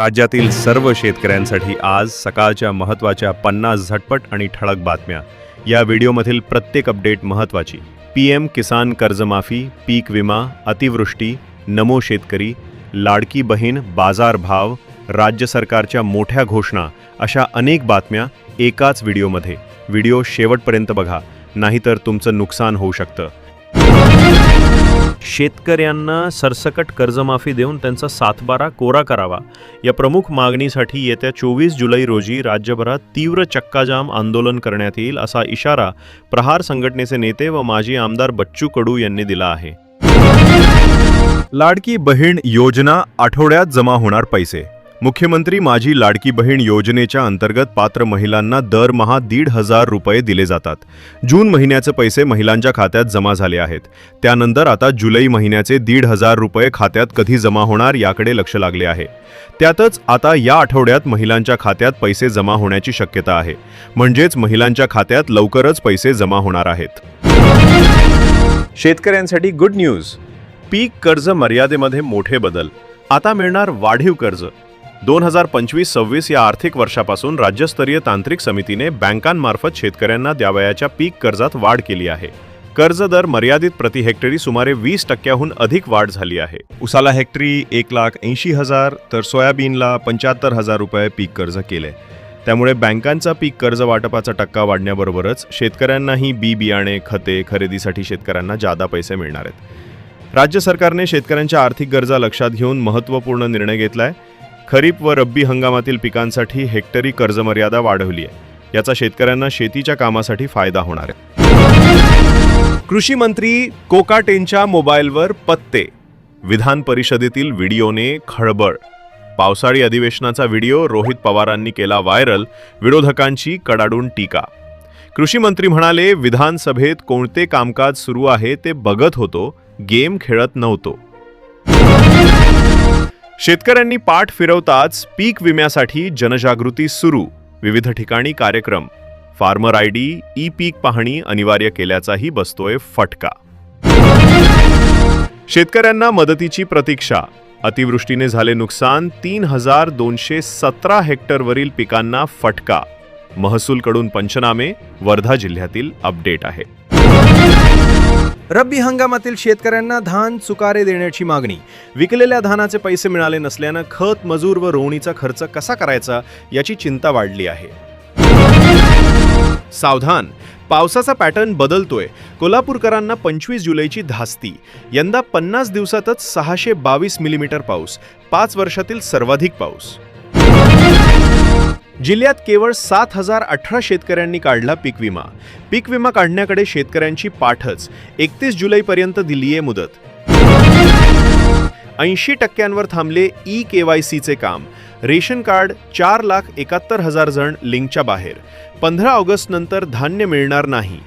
राज्यातील सर्व शेतकऱ्यांसाठी आज सकाळच्या महत्त्वाच्या पन्नास झटपट आणि ठळक बातम्या. या व्हिडिओमधील प्रत्येक अपडेट महत्त्वाची. पी एम किसान कर्जमाफी पीक विमा अतिवृष्टी नमो शेतकरी लाडकी बहीण बाजार भाव राज्य सरकारच्या मोठ्या घोषणा अशा अनेक बातम्या एकाच व्हिडिओमध्ये. व्हिडिओ शेवटपर्यंत बघा नाहीतर तुमचं नुकसान होऊ शकतं. शेतकऱ्यांना सरसकट कर्जमाफी देऊन त्यांचा सातबारा कोरा करावा. या प्रमुख मागणीसाठी येत्या चोवीस जुलै रोजी राज्यभरात तीव्र चक्काजाम आंदोलन करण्यात येईल असा इशारा प्रहार संघटनेचे नेते व माजी आमदार बच्चू कडू यांनी दिला आहे. लाडकी बहीण योजना आठवड्यात जमा होणार पैसे. मुख्यमंत्री माझी लाडकी बहीण योजनेच्या अंतर्गत पात्र महिलांना दरमहा दीड हजार रुपये दिले जातात. जून महिन्याचे पैसे महिलांच्या खात्यात जमा झाले आहेत. त्यानंतर आता जुलै महिन्याचे दीड हजार रुपये खात्यात कधी जमा होणार याकडे लक्ष लागले आहे. त्यातच आता या आठवड्यात महिलांच्या खात्यात पैसे जमा होण्याची शक्यता आहे. म्हणजेच महिलांच्या खात्यात लवकरच पैसे जमा होणार आहेत. शेतकऱ्यांसाठी गुड न्यूज. पीक कर्ज मर्यादेमध्ये मोठे बदल. आता मिळणार वाढीव कर्ज. दोन हजार पंचवीस सव्वीस या आर्थिक वर्षापासून राज्यस्तरीय तांत्रिक समितीने बँकांमार्फत शेतकऱ्यांना द्यावयाच्या पीक कर्जात वाढ केली आहे. कर्ज दर मर्यादित प्रति हेक्टरी सुमारे वीस टक्क्याहून अधिक वाढ झाली आहे. उसाला हेक्टरी एक लाख ऐंशी हजार तर सोयाबीनला पंच्याहत्तर हजार रुपये पीक कर्ज केले त्यामुळे बँकांचा पीक कर्ज वाटपाचा टक्का वाढण्याबरोबरच शेतकऱ्यांनाही बी बियाणे खते खरेदीसाठी शेतकऱ्यांना जादा पैसे मिळणार आहेत. राज्य सरकारने शेतकऱ्यांच्या आर्थिक गरजा लक्षात घेऊन महत्त्वपूर्ण निर्णय घेतला आहे खरीप व रब्बी हंगामातील पिकांसाठी हेक्टरी कर्जमर्यादा वाढवली आहे. याचा शेतकऱ्यांना शेतीच्या कामासाठी फायदा होणार आहे. कृषी मंत्री कोकाटेंच्या मोबाईलवर पत्ते. विधान परिषदेतील व्हिडिओने खळबळ. पावसाळी अधिवेशनाचा व्हिडिओ रोहित पवारांनी केला व्हायरल विरोधकांची कडाडून टीका. कृषी मंत्री म्हणाले विधानसभेत कोणते कामकाज सुरू आहे ते बघत होतो गेम खेळत नव्हतो. शेतकऱ्यांनी पाठ फिरवताच पीक विम्यासाठी जनजागृती सुरू. विविध ठिकाणी कार्यक्रम. फार्मर आय डी ई पीक पाहणी अनिवार्य केल्याचाही बसतोय फटका. शेतकऱ्यांना मदतीची प्रतीक्षा. अतिवृष्टीने झाले नुकसान तीन हजार दोनशे सतरा हेक्टरवरील पिकांना फटका. महसूलकडून पंचनामे वर्धा जिल्ह्यातील अपडेट आहे. रब्बी हंगामातील शेतकऱ्यांना धान चुकारे देण्याची मागणी. विकलेल्या धानाचे पैसे मिळाले नसल्यानं खत मजूर व रोवणीचा खर्च कसा करायचा याची चिंता वाढली आहे. सावधान. पावसाचा पॅटर्न बदलतोय. कोल्हापूरकरांना पंचवीस जुलैची धास्ती. यंदा पन्नास दिवसातच सहाशे बावीस मिलीमीटर पाऊस. पाच वर्षातील सर्वाधिक पाऊस. जिल्ह्यात केवळ सात हजार अठरा शेतकऱ्यांनी काढला पीक विमा. पीक विमा काढण्याकडे शेतकऱ्यांची पाठच. एकतीस जुलैपर्यंत दिली आहे मुदत. ऐंशी टक्क्यांवर थांबले ई के वाय सीचे काम. रेशन कार्ड चार लाख एकाहत्तर हजार जण लिंकच्या बाहेर. पंधरा ऑगस्ट नंतर धान्य मिळणार नाही.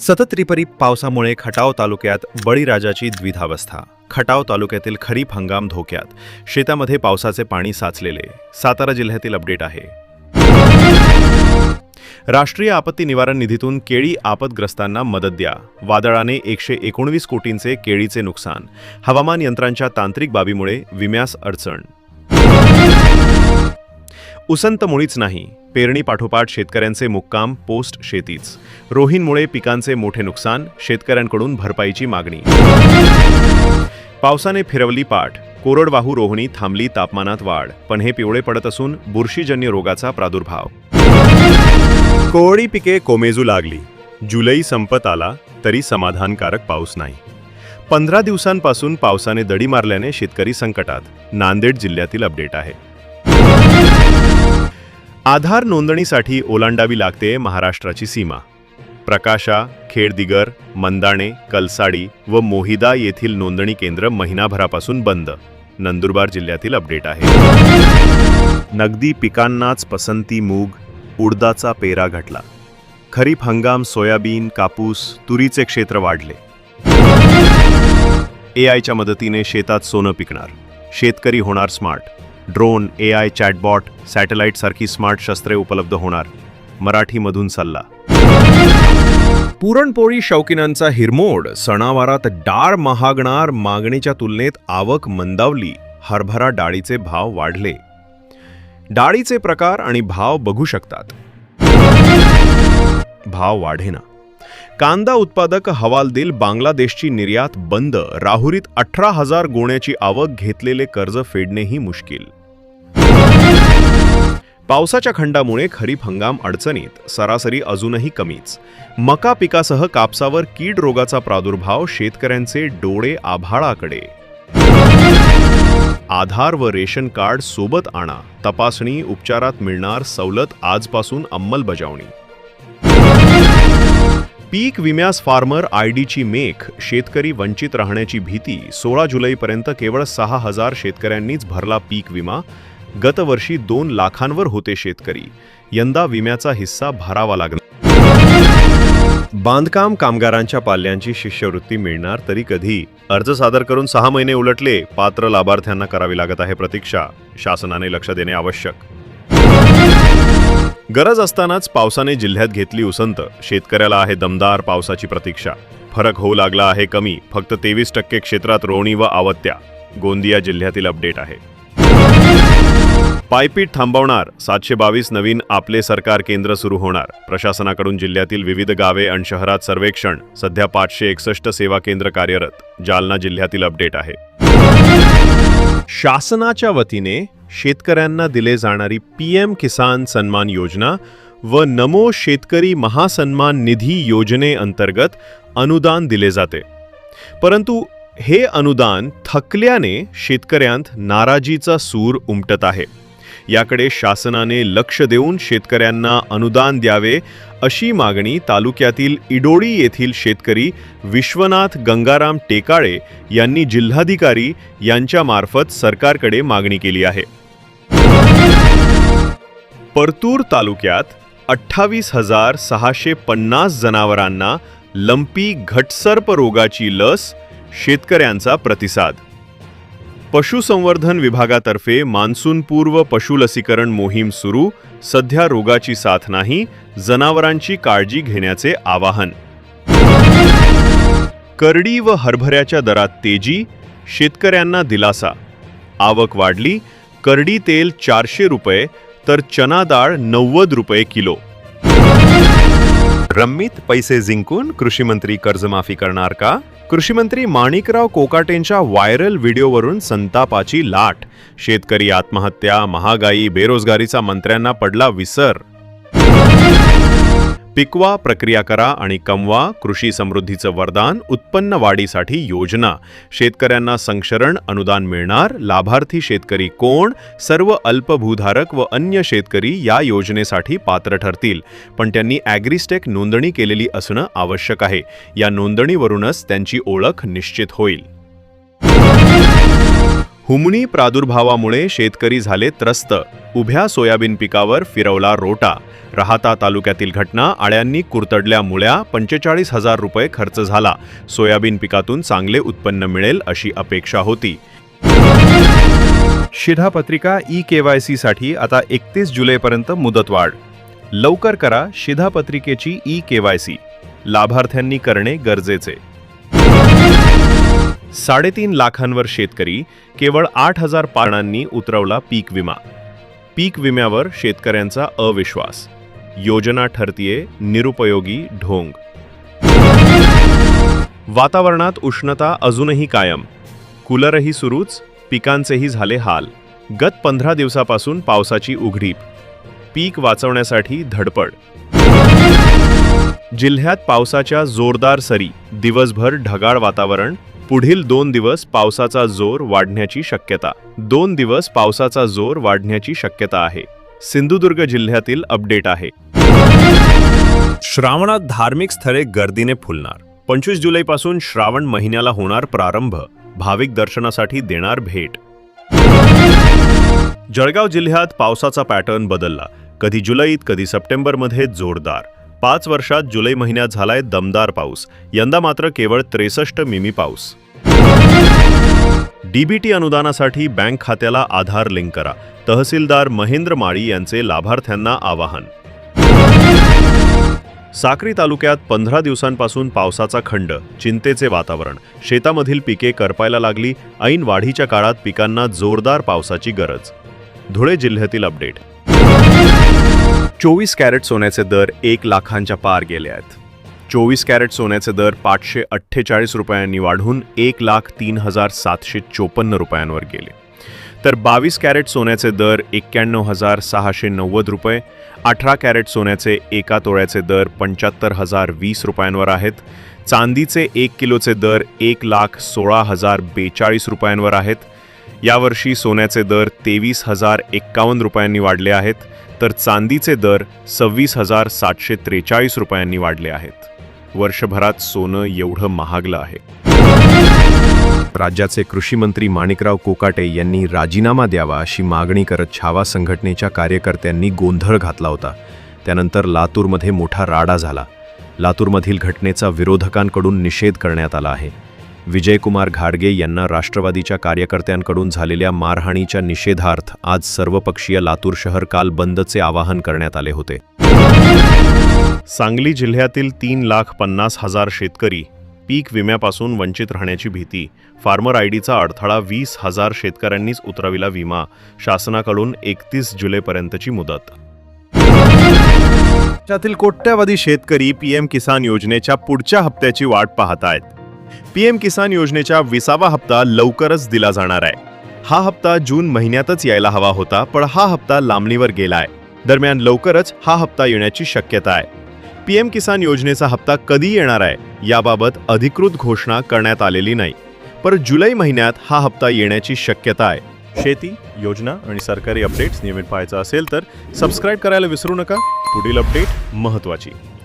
सतत रिपरी पावसामुळे खटाव तालुक्यात बळीराजाची द्विधावस्था. खटाव तालुक्यातील खरीप हंगाम धोक्यात. शेतामध्ये पावसाचे पाणी साचलेले. सातारा जिल्ह्यातील अपडेट आहे. राष्ट्रीय आपत्ती निवारण निधीतून केळी आपदग्रस्तांना मदत द्या. वादळाने एकशे एकोणवीस कोटींचे केळीचे नुकसान. हवामान यंत्रांच्या तांत्रिक बाबीमुळे विम्यास अडचण. उसंत मुळीच नाही. पेरणी पाठोपाठ शेतकऱ्यांचे मुक्काम पोस्ट शेतीच. रोहींमुळे पिकांचे मोठे नुकसान शेतकऱ्यांकडून भरपाईची मागणी. पावसाने फिरवली पाठ. कोरडवाहू रोहणी थांबली तापमानात वाढ. पण हे पिवळे पडत असून बुरशीजन्य रोगाचा प्रादुर्भाव. कोवळी पिके कोमेजू लागली. जुलै संपत आला तरी समाधानकारक पाऊस नाही. पंधरा दिवसांपासून पावसाने दडी मारल्याने शेतकरी संकटात. नांदेड जिल्ह्यातील अपडेट आहे. आधार नोंदणीसाठी ओलांडावी लागते महाराष्ट्राची सीमा. प्रकाशा खेडदिगर मंदाणे कलसाडी व मोहिदा येथील नोंदणी केंद्र महिनाभरापासून बंद. नंदुरबार जिल्ह्यातील अपडेट आहे. नगदी पिकांनाच पसंती मूग उडदाचा पेरा घटला. खरीप हंगाम सोयाबीन कापूस तुरीचे क्षेत्र वाढले. ए आयच्या मदतीने शेतात सोनं पिकणार. शेतकरी होणार smart. Drone A I chatbot satellite सारखी स्मार्ट शस्त्रे उपलब्ध होणार. मराठीमधून सल्ला. पुरणपोळी शौकीनांचा हिरमोड सणावारात डाळ महागणार मागणीच्या तुलनेत आवक मंदावली हरभरा डाळीचे भाव वाढले. डाळीचे प्रकार आणि भाव बघू शकतात. भाव वाढेना. कांदा उत्पादक हवालदिल बांगलादेशची निर्यात बंद राहुरीत अठरा हजार गोण्याची आवक घेतलेले कर्ज फेडणेही मुश्किल. पावसाच्या खंडामुळे खरीप हंगाम अडचणीत सरासरी अजूनही कमीच. मका पिकासह कापसावर कीड रोगाचा प्रादुर्भाव शेतकऱ्यांचे डोळे आभाळाकडे. आधार व रेशन कार्ड सोबत आणा. तपासणी उपचारात मिळणार सवलत आजपासून अंमलबजावणी. पीक विम्यास फार्मर आय डीची मेख शेतकरी वंचित राहण्याची भीती सोळा जुलैपर्यंत केवळ सहा हजार शेतकऱ्यांनीच भरला पीक विमा. गतवर्षी दोन लाखांवर होते शेतकरी. यंदा विम्याचा हिस्सा भरावा लागणार. बांधकाम कामगारांच्या पाल्यांची शिष्यवृत्ती मिळणार तरी कधी? अर्ज सादर करून सहा महिने उलटले पात्र लाभार्थ्यांना करावी लागत आहे प्रतीक्षा. शासनाने लक्ष देणे आवश्यक. गरज असतानाच पावसाने जिल्ह्यात घेतली उसंत. शेतकऱ्याला आहे दमदार पावसाची प्रतीक्षा. फरक होऊ लागला आहे कमी फक्त तेवीस टक्के क्षेत्रात रोणी व आवत्या. गोंदिया जिल्ह्यातील अपडेट आहे. पायपीट थांबवणार सातशे बावीस नवीन आपले सरकार केंद्र सुरू होणार. प्रशासनाकडून जिल्ह्यातील विविध गावे आणि शहरात सर्वेक्षण सध्या पाचशे एकसष्ट सेवा केंद्र कार्यरत. जालना जिल्ह्यातील अपडेट आहे. शासनाच्या वतीने शेतकऱ्यांना दिले जाणारी पी एम किसान सन्मान योजना व नमो शेतकरी महासन्मान निधी योजनेअंतर्गत अनुदान दिले जाते. परंतु हे अनुदान थकल्याने शेतकऱ्यांत नाराजीचा सूर उमटत आहे. याकडे शासनाने लक्ष देऊन शेतकऱ्यांना अनुदान द्यावे अशी मागणी तालुक्यातील इडोळी येथील शेतकरी विश्वनाथ गंगाराम टेकाळे यांनी जिल्हाधिकारी यांच्यामार्फत सरकारकडे मागणी केली आहे. परतूर तालुक्यात अठ्ठावीस हजार सहाशे पन्नास जनावरांना लंपी घटसर्प रोगाची लस शेतकऱ्यांचा प्रतिसाद पशुसंवर्धन विभागातर्फे मान्सूनपूर्व पशु लसीकरण मोहीम सुरू. सध्या रोगाची साथ नाही जनावरांची काळजी घेण्याचे आवाहन. करडी व हरभऱ्याच्या दरात तेजी शेतकऱ्यांना दिलासा. आवक वाढली करडी तेल चारशे रुपये तर चना डाळ नव्वद रुपये किलो. रम्मीत पैसे जिंकून कृषीमंत्री कर्जमाफी करणार का? कृषीमंत्री माणिकराव कोकाटेंच्या व्हायरल व्हिडिओवरून संतापाची लाट. शेतकरी आत्महत्या महागाई बेरोजगारीचा मंत्र्यांना पडला विसर. पिकवा प्रक्रिया करा आणि कमवा कृषी समृद्धीचं वरदान उत्पन्न वाढीसाठी योजना. शेतकऱ्यांना संक्षरण अनुदान मिळणार. लाभार्थी शेतकरी कोण? सर्व अल्पभूधारक व अन्य शेतकरी या योजनेसाठी पात्र ठरतील. पण त्यांनी ॲग्रिस्टेक नोंदणी केलेली असणं आवश्यक आहे. या नोंदणीवरूनच त्यांची ओळख निश्चित होईल. हुमणी प्रादुर्भावामुळे शेतकरी झाले त्रस्त. उभ्या सोयाबीन पिकावर फिरवला रोटा. राहता तालुक्यातील घटना आळ्यांनी कुरतडल्या मुळ्या पंचेचाळीस हजार रुपये खर्च झाला. सोयाबीन पिकातून चांगले उत्पन्न मिळेल अशी अपेक्षा होती. शिधापत्रिका ई के वायसाठी आता एकतीस जुलैपर्यंत मुदतवाढ. लवकर करा शिधापत्रिकेची ई के वाय सी लाभार्थ्यांनी करणे गरजेचे. साडेतीन लाखांवर शेतकरी केवळ आठ हजार पानांनी उतरवला पीक विमा. पीक विम्यावर शेतकऱ्यांचा अविश्वास. योजना ठरतीये निरुपयोगी ढोंग. वातावरणात उष्णता अजूनही कायम. कूलरही सुरूच पिकांचेही झाले हाल. गत पंधरा दिवसापासून पावसाची उघडीप. पीक वाचवण्यासाठी धडपड. जिल्ह्यात पावसाच्या जोरदार सरी. दिवसभर ढगाळ वातावरण पुढील दोन दिवस पावसाचा जोर वाढण्याची शक्यता. दोन दिवस पावसाचा जोर वाढण्याची शक्यता आहे. सिंधुदुर्ग जिल्ह्यातील अपडेट आहे. श्रावणात धार्मिक स्थळे गर्दीने फुलणार. पंचवीस जुलैपासून श्रावण महिन्याला होणार प्रारंभ. भाविक दर्शनासाठी देणार भेट. जळगाव जिल्ह्यात पावसाचा पॅटर्न बदलला. कधी जुलैत कधी सप्टेंबरमध्ये जोरदार. पाच वर्षात जुलै महिन्यात झालाय दमदार पाऊस. यंदा मात्र केवळ त्रेसष्ट मिमी पाऊस. डीबीटी अनुदानासाठी बँक खात्याला आधार लिंक करा. तहसीलदार महेंद्र माळी यांचे लाभार्थ्यांना आवाहन. साक्री तालुक्यात पंधरा दिवसांपासून पावसाचा खंड चिंतेचे वातावरण. शेतामधील पिके करपायला लागली ऐन वाढीच्या काळात पिकांना जोरदार पावसाची गरज. धुळे जिल्ह्यातील अपडेट. चोवीस कॅरेट सोन्याचे दर एक लाखांच्या पार गेले आहेत. चोवीस कॅरेट सोन्याचे दर पाचशे अठ्ठेचाळीस रुपयांनी वाढून एक लाख तीन हजार सातशे चोपन्न रुपयांवर गेले. तर बावीस कॅरेट सोन्याचे दर एक्क्याण्णव हजार सहाशे नव्वद रुपये अठरा कॅरेट सोन्याचे एका तोळ्याचे दर पंच्याहत्तर हजार वीस रुपयांवर आहेत चांदीचे एक किलोचे दर एक लाख सोळा हजार बेचाळीस रुपयांवर आहेत यावर्षी सोन्याचे दर तेवीस हजार एक्कावन्न रुपयांनी वाढले आहेत तर चांदीचे दर सव्वीस हजार सातशे त्रेचाळीस रुपयांनी वाढले आहेत. वर्षभरात सोनं एवढं महागलं आहे. राज्याचे कृषी मंत्री माणिकराव कोकाटे यांनी राजीनामा द्यावा अशी मागणी करत छावा संघटनेच्या कार्यकर्त्यांनी गोंधळ घातला होता. त्यानंतर लातूरमध्ये मोठा राडा झाला. लातूरमधील घटनेचा विरोधकांकडून निषेध करण्यात आला आहे. विजयकुमार घाडगे यांना राष्ट्रवादीच्या कार्यकर्त्यांकडून झालेल्या मारहाणीच्या निषेधार्थ आज सर्वपक्षीय लातूर शहर काल बंदचे आवाहन करण्यात आले होते. सांगली जिल्ह्यातील तीन लाख पन्नास हजार शेतकरी पीक विम्यापासून वंचित राहण्याची भीती. फार्मर आय डीचा अडथळा वीस हजार शेतकऱ्यांनीच उतरविला विमा. शासनाकडून एकतीस जुलैपर्यंतची मुदत. राज्यातील कोट्यावधी शेतकरी पीएम किसान योजनेच्या पुढच्या हप्त्याची वाट पाहत आहेत. पीएम किसान योजनेच्या विसावा हप्ता लवकरच दिला जाणार आहे. हा हप्ता जून महिन्यातच यायला हवा होता पण हा हप्ता लांबणीवर गेलाय. दरम्यान लवकरच हा हप्ता येण्याची शक्यता आहे. पीएम किसान योजनेचा हप्ता कधी येणार आहे याबाबत अधिकृत घोषणा करण्यात आलेली नाही. पर जुलै महिन्यात हा हप्ता येण्याची शक्यता आहे. शेती योजना आणि सरकारी अपडेट्स नियमित पाहायचं असेल तर सबस्क्राईब करायला विसरू नका. पुढील अपडेट महत्त्वाची